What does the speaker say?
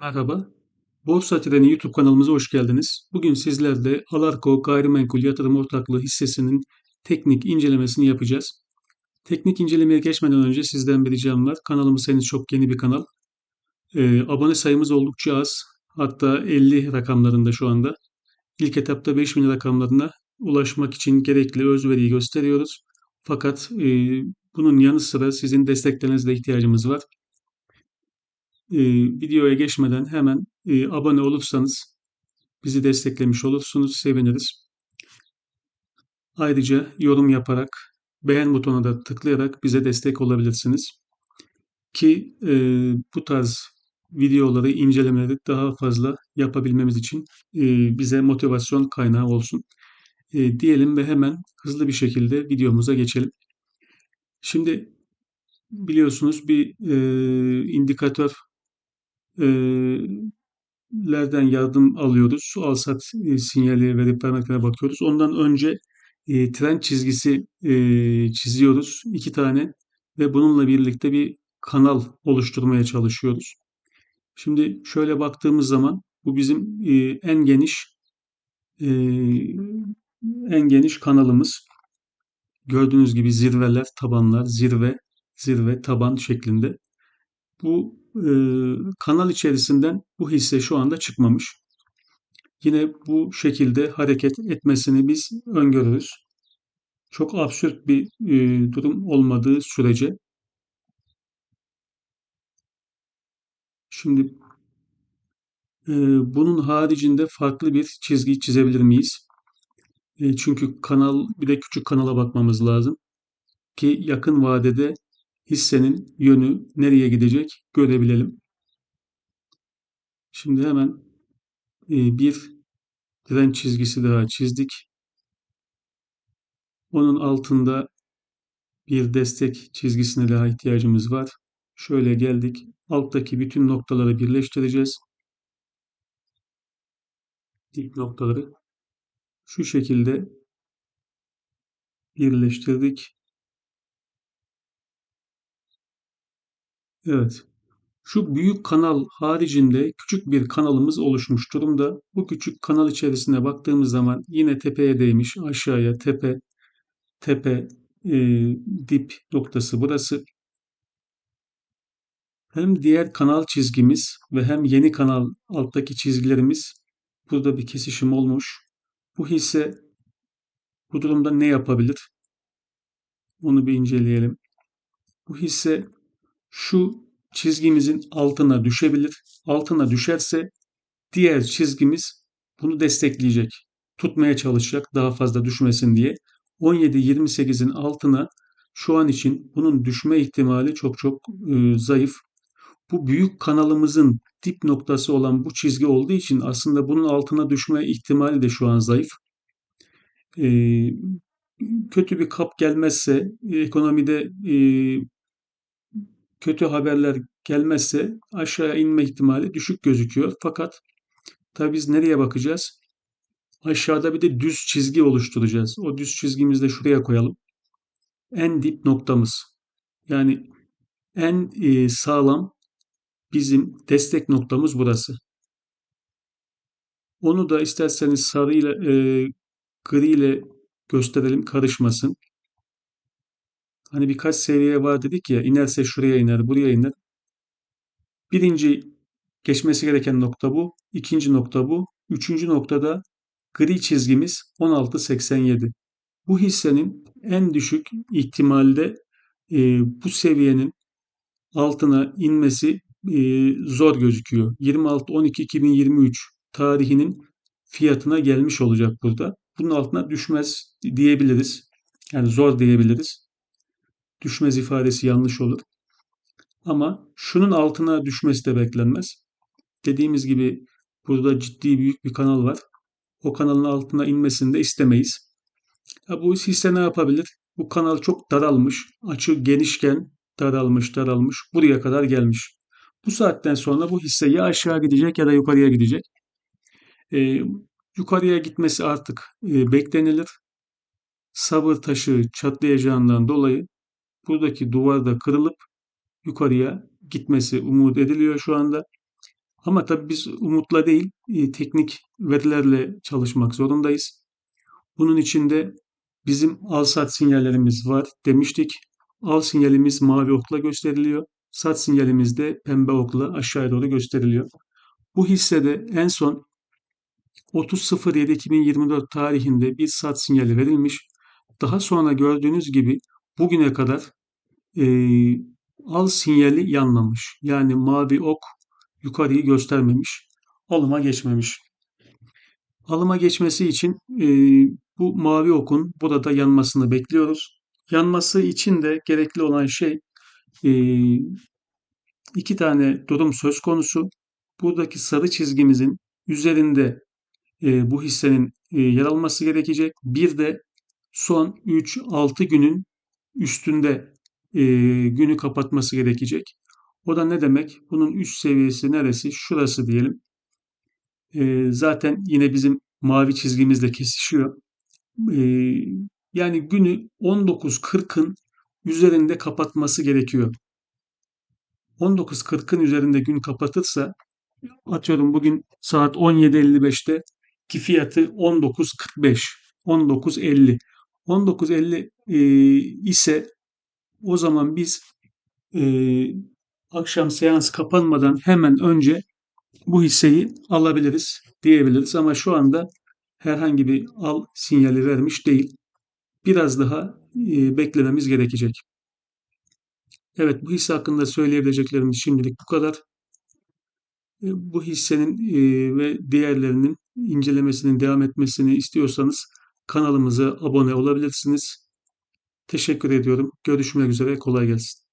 Merhaba. Borsa Treni YouTube kanalımıza hoş geldiniz. Bugün sizlerle Alarko Gayrimenkul Yatırım Ortaklığı hissesinin teknik incelemesini yapacağız. Teknik incelemeye geçmeden önce sizden bir ricam var. Kanalımız henüz çok yeni bir kanal. Ee, abone sayımız oldukça az. Hatta 50 rakamlarında şu anda. İlk etapta 5000 rakamlarına ulaşmak için gerekli özveriyi gösteriyoruz. Fakat e, bunun yanı sıra sizin desteklerinize de ihtiyacımız var e, videoya geçmeden hemen e, abone olursanız bizi desteklemiş olursunuz, seviniriz. Ayrıca yorum yaparak, beğen butonuna da tıklayarak bize destek olabilirsiniz. Ki e, bu tarz videoları, incelemeleri daha fazla yapabilmemiz için e, bize motivasyon kaynağı olsun. E, diyelim ve hemen hızlı bir şekilde videomuza geçelim. Şimdi biliyorsunuz bir e, indikatör lerden yardım alıyoruz. Su alsat e, sinyali verip vermeklerine bakıyoruz. Ondan önce e, trend çizgisi e, çiziyoruz. iki tane ve bununla birlikte bir kanal oluşturmaya çalışıyoruz. Şimdi şöyle baktığımız zaman bu bizim e, en geniş e, en geniş kanalımız. Gördüğünüz gibi zirveler, tabanlar, zirve, zirve, taban şeklinde. Bu e, kanal içerisinden bu hisse şu anda çıkmamış. Yine bu şekilde hareket etmesini biz öngörürüz. Çok absürt bir e, durum olmadığı sürece. Şimdi e, bunun haricinde farklı bir çizgi çizebilir miyiz? Çünkü kanal bir de küçük kanala bakmamız lazım ki yakın vadede hissenin yönü nereye gidecek görebilelim. Şimdi hemen e, bir tren çizgisi daha çizdik. Onun altında bir destek çizgisine daha ihtiyacımız var. Şöyle geldik. Alttaki bütün noktaları birleştireceğiz. Dip noktaları şu şekilde birleştirdik. Evet. Şu büyük kanal haricinde küçük bir kanalımız oluşmuş durumda. Bu küçük kanal içerisine baktığımız zaman yine tepeye değmiş aşağıya tepe tepe e, dip noktası burası. Hem diğer kanal çizgimiz ve hem yeni kanal alttaki çizgilerimiz burada bir kesişim olmuş. Bu hisse bu durumda ne yapabilir? Onu bir inceleyelim. Bu hisse şu çizgimizin altına düşebilir. Altına düşerse diğer çizgimiz bunu destekleyecek. Tutmaya çalışacak daha fazla düşmesin diye. 17-28'in altına şu an için bunun düşme ihtimali çok çok e, zayıf. Bu büyük kanalımızın dip noktası olan bu çizgi olduğu için aslında bunun altına düşme ihtimali de şu an zayıf. E, kötü bir kap gelmezse ekonomide e, kötü haberler gelmezse aşağı inme ihtimali düşük gözüküyor. Fakat tabi biz nereye bakacağız? Aşağıda bir de düz çizgi oluşturacağız. O düz çizgimizi de şuraya koyalım. En dip noktamız. Yani en e, sağlam bizim destek noktamız burası. Onu da isterseniz sarıyla e, gri ile gösterelim karışmasın. Hani birkaç seviye var dedik ya inerse şuraya iner buraya iner. Birinci geçmesi gereken nokta bu. ikinci nokta bu. Üçüncü noktada gri çizgimiz 16.87. Bu hissenin en düşük ihtimalde e, bu seviyenin altına inmesi e, zor gözüküyor. 26.12.2023 tarihinin fiyatına gelmiş olacak burada. Bunun altına düşmez diyebiliriz. Yani zor diyebiliriz düşmez ifadesi yanlış olur. Ama şunun altına düşmesi de beklenmez. Dediğimiz gibi burada ciddi büyük bir kanal var. O kanalın altına inmesini de istemeyiz. Ya bu hisse ne yapabilir? Bu kanal çok daralmış. Açı genişken daralmış daralmış. Buraya kadar gelmiş. Bu saatten sonra bu hisse ya aşağı gidecek ya da yukarıya gidecek. Ee, yukarıya gitmesi artık e, beklenilir. Sabır taşı çatlayacağından dolayı buradaki duvar da kırılıp yukarıya gitmesi umut ediliyor şu anda. Ama tabii biz umutla değil, e, teknik verilerle çalışmak zorundayız. Bunun için de bizim al-sat sinyallerimiz var demiştik. Al sinyalimiz mavi okla gösteriliyor. Sat sinyalimiz de pembe okla aşağıya doğru gösteriliyor. Bu hissede en son 30.07.2024 tarihinde bir sat sinyali verilmiş. Daha sonra gördüğünüz gibi bugüne kadar e, al sinyali yanmamış. Yani mavi ok yukarıyı göstermemiş. Alıma geçmemiş. Alıma geçmesi için e, bu mavi okun burada yanmasını bekliyoruz. Yanması için de gerekli olan şey e, iki tane durum söz konusu. Buradaki sarı çizgimizin üzerinde e, bu hissenin e, yer alması gerekecek. Bir de son 3-6 günün üstünde e, günü kapatması gerekecek. O da ne demek? Bunun üst seviyesi neresi? Şurası diyelim. E, zaten yine bizim mavi çizgimizle kesişiyor. E, yani günü 19.40'ın üzerinde kapatması gerekiyor. 19.40'ın üzerinde gün kapatırsa atıyorum bugün saat 17.55'te ki fiyatı 19.45, 19.50. 19.50 e, ise o zaman biz e, akşam seans kapanmadan hemen önce bu hisseyi alabiliriz diyebiliriz. Ama şu anda herhangi bir al sinyali vermiş değil. Biraz daha e, beklememiz gerekecek. Evet bu hisse hakkında söyleyebileceklerimiz şimdilik bu kadar. E, bu hissenin e, ve diğerlerinin incelemesinin devam etmesini istiyorsanız kanalımıza abone olabilirsiniz. Teşekkür ediyorum. Görüşmek üzere. Kolay gelsin.